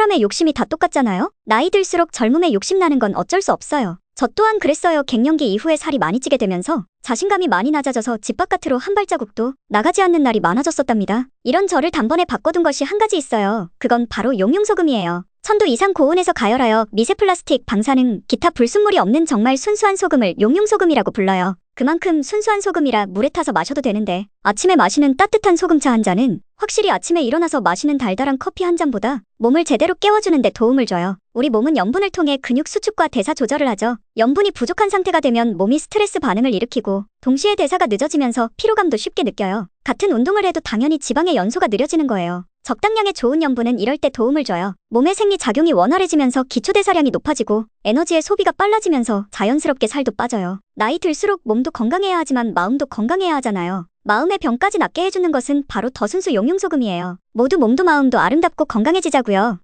사람의 욕심이 다 똑같잖아요? 나이 들수록 젊음에 욕심나는 건 어쩔 수 없어요. 저 또한 그랬어요. 갱년기 이후에 살이 많이 찌게 되면서 자신감이 많이 낮아져서 집 바깥으로 한 발자국도 나가지 않는 날이 많아졌었답니다. 이런 저를 단번에 바꿔둔 것이 한 가지 있어요. 그건 바로 용융소금이에요. 천도 이상 고온에서 가열하여 미세 플라스틱, 방사능, 기타 불순물이 없는 정말 순수한 소금을 용융소금이라고 불러요. 그만큼 순수한 소금이라 물에 타서 마셔도 되는데 아침에 마시는 따뜻한 소금차 한 잔은 확실히 아침에 일어나서 마시는 달달한 커피 한 잔보다 몸을 제대로 깨워주는 데 도움을 줘요. 우리 몸은 염분을 통해 근육 수축과 대사 조절을 하죠. 염분이 부족한 상태가 되면 몸이 스트레스 반응을 일으키고 동시에 대사가 늦어지면서 피로감도 쉽게 느껴요. 같은 운동을 해도 당연히 지방의 연소가 느려지는 거예요. 적당량의 좋은 염분은 이럴 때 도움을 줘요. 몸의 생리 작용이 원활해지면서 기초 대사량이 높아지고 에너지의 소비가 빨라지면서 자연스럽게 살도 빠져요. 나이 들수록 몸도 건강해야 하지만 마음도 건강해야 하잖아요. 마음의 병까지 낫게 해주는 것은 바로 더순수 용융소금이에요. 모두 몸도 마음도 아름답고 건강해지자고요.